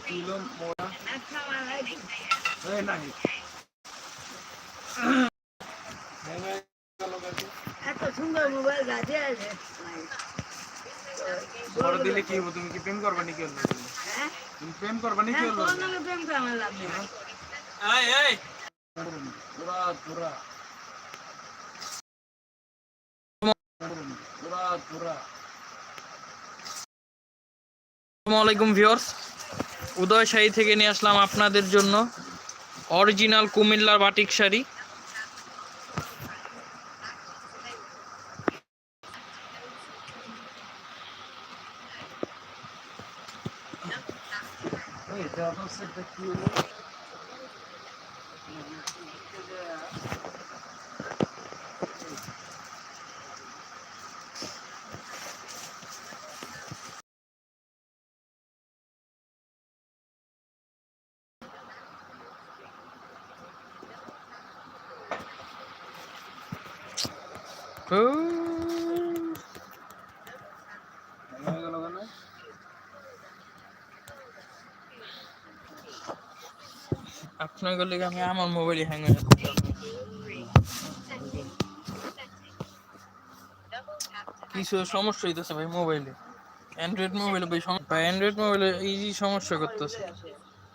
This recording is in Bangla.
কিলো মোড়া এই নাই ভেঙে গেল গাড়ি। এত সুন্দর মোবাইল গাছে আছে বড় দিলে কি হবো তুমি কি প্রেম করবা নাকি অন্য দিলে? হ্যাঁ তুমি প্রেম করবা নাকি হ্যাঁ, অন্য তোর দিলে? নামে প্রেম করে আমার লাভ নেই পুরা পুরা পুরা পুরা আসসালামু আলাইকুম ভিউয়ার্স। উদয় থেকে নিয়ে আসলাম আপনাদের জন্য অরিজিনাল কুমিল্লার বাটিক শাড়ি। এই আপনার গেলে আমি আমার মোবাইলে হ্যাং হয়ে যাচ্ছে। কিছু সমস্যা হইতেছে ভাই মোবাইলে। অ্যান্ড্রয়েড মোবাইলে ভাই অ্যান্ড্রয়েড মোবাইলে এই সমস্যা করতেছে।